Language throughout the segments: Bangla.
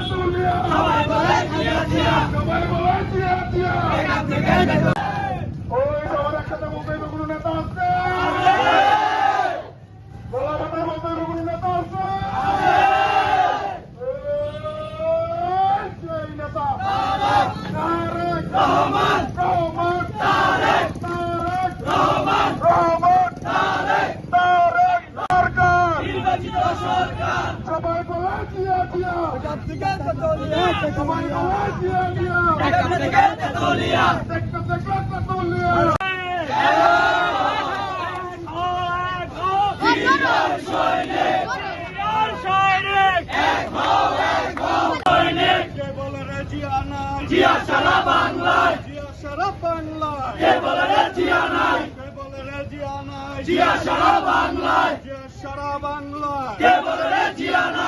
তেতুলিয়া সবাই বলে জিয়া জিয়া সবাই বলে জিয়া জিয়া ওই সবার একসাথে বলতে হবে কোনো নেতা আছে গলা বাটায় বলতে হবে কোনো নেতা আছে এই সেই নেতা তারেক রহমান রহমান তারেক তারেক রহমান রহমান তারেক তারেক সরকার নির্বাচিত সরকার সবাই বলে জিয়া সারা বাংলায় জিয়া সারা বাংলায় কে বলে রে জিয়া নাই কে বলে রে জিয়া নাই জিয়া সারা বাংলায় জিয়া সারা বাংলায় কে বলে রে জিয়া নাই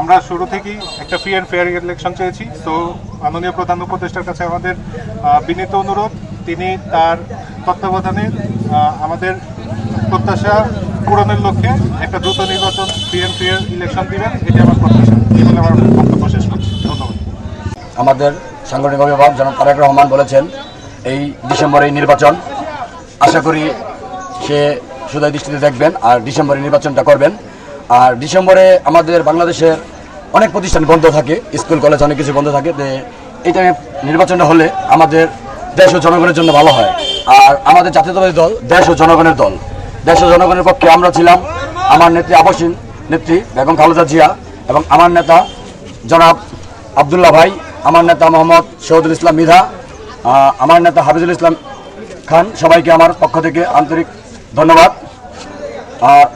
আমরা শুরু থেকেই একটা ফ্রি অ্যান্ড ফেয়ার ইলেকশন চেয়েছি, তো মাননীয় প্রধান উপদেষ্টার কাছে আমাদের বিনীত অনুরোধ, তিনি তার তত্ত্বাবধানে আমাদের প্রত্যাশা পূরণের লক্ষ্যে একটা দ্রুত নির্বাচন ফ্রি অ্যান্ড ফেয়ার ইলেকশন দিবেন, এটি আমার প্রত্যাশা। এই বলে আমার বক্তব্য শেষ করছি। ধন্যবাদ। আমাদের সাংগঠনিক অভিভাবক জনাব তারেক রহমান বলেছেন, এই ডিসেম্বরে নির্বাচন, আশা করি সে সুদয় দৃষ্টিতে দেখবেন আর ডিসেম্বরে নির্বাচনটা করবেন। আর ডিসেম্বরে আমাদের বাংলাদেশের অনেক প্রতিষ্ঠান বন্ধ থাকে, স্কুল, কলেজ অনেক কিছু বন্ধ থাকে এই টাইমে নির্বাচনটা হলে আমাদের দেশ ও জনগণের জন্য ভালো হয়। আর আমাদের জাতীয়তাবাদী দল দেশ ও জনগণের দল। দেশ ও জনগণের পক্ষে আমরা ছিলাম আমার নেত্রী আপসীন নেত্রী বেগম খালেদা জিয়া এবং আমার নেতা জনাব আবদুল্লাহ ভাই, আমার নেতা মোহাম্মদ শহীদুল ইসলাম মিধা আমার নেতা হাফিজুল ইসলাম খান, সবাইকে আমার পক্ষ থেকে আন্তরিক ধন্যবাদ।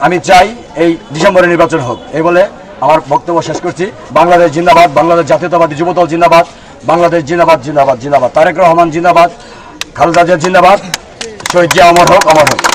আমি চাই এই ডিসেম্বরের নির্বাচন হোক। এই বলে আমার বক্তব্য শেষ করছি। বাংলাদেশ জিন্দাবাদ, বাংলাদেশ জাতীয়তাবাদী যুবদল জিন্দাবাদ, বাংলাদেশ জিন্দাবাদ জিন্দাবাদ জিন্দাবাদ। তারেক রহমান জিন্দাবাদ, খালেদা জিন্দাবাদ, শহীদ জিয়া অমর হোক অমর হোক।